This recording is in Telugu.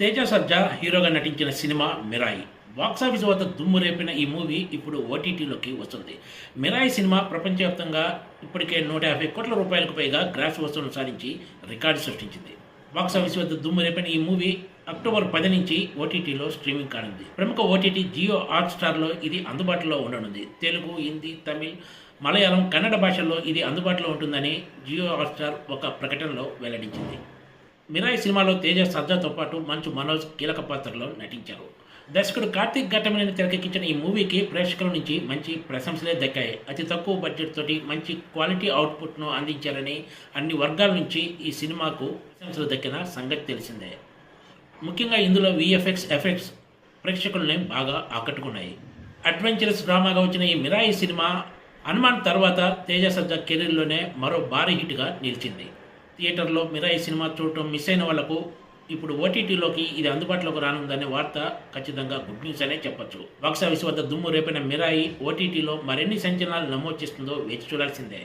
తేజ సర్జా హీరోగా నటించిన సినిమా మిరాయి. బాక్సాఫీస్ వద్ద దుమ్ము రేపిన ఈ మూవీ ఇప్పుడు ఓటీటీలోకి వస్తుంది. మిరాయి సినిమా ప్రపంచవ్యాప్తంగా ఇప్పటికే నూట యాభై కోట్ల రూపాయలకు పైగా గ్రాస్ వసూలు సాధించి రికార్డు సృష్టించింది. బాక్సాఫీస్ వద్ద దుమ్ము రేపిన ఈ మూవీ అక్టోబర్ పది నుంచి ఓటీటీలో స్ట్రీమింగ్ కానుంది. ప్రముఖ ఓటీటీ జియో హాట్ స్టార్లో ఇది అందుబాటులో ఉండనుంది. తెలుగు హిందీ తమిళ్ మలయాళం కన్నడ భాషల్లో ఇది అందుబాటులో ఉంటుందని జియో హాట్స్టార్ ఒక ప్రకటనలో వెల్లడించింది. మిరాయి సినిమాలో తేజ సజ్జాతో పాటు మంచు మనోజ్ కీలక పాత్రలో నటించారు. దర్శకుడు కార్తీక్ ఘట్టమనేని తెరకెక్కించిన ఈ మూవీకి ప్రేక్షకుల నుంచి మంచి ప్రశంసలే దక్కాయి. అతి తక్కువ బడ్జెట్ తోటి మంచి క్వాలిటీ అవుట్పుట్ను అందించారని అన్ని వర్గాల నుంచి ఈ సినిమాకు ప్రశంసలు దక్కిన సంగతి తెలిసిందే. ముఖ్యంగా ఇందులో విఎఫ్ఎక్స్ ఎఫెక్ట్స్ ప్రేక్షకుల్ని బాగా ఆకట్టుకున్నాయి. అడ్వెంచరస్ డ్రామాగా వచ్చిన ఈ మిరాయి సినిమా హనుమాన్ తర్వాత తేజ సజ్జా కెరీర్లోనే మరో భారీ హిట్గా నిలిచింది. థియేటర్లో మిరాయి సినిమా చూడటం మిస్ అయిన వాళ్ళకు ఇప్పుడు ఓటీటీలోకి ఇది అందుబాటులోకి రానుందనే వార్త ఖచ్చితంగా గుడ్ న్యూస్ అనే చెప్పొచ్చు. బాక్సాఫీస్ వద్ద దుమ్ము రేపిన మిరాయి ఓటీటీలో మరిన్ని సంచలనాలు నమోదు చేస్తుందో వేచి చూడాల్సిందే.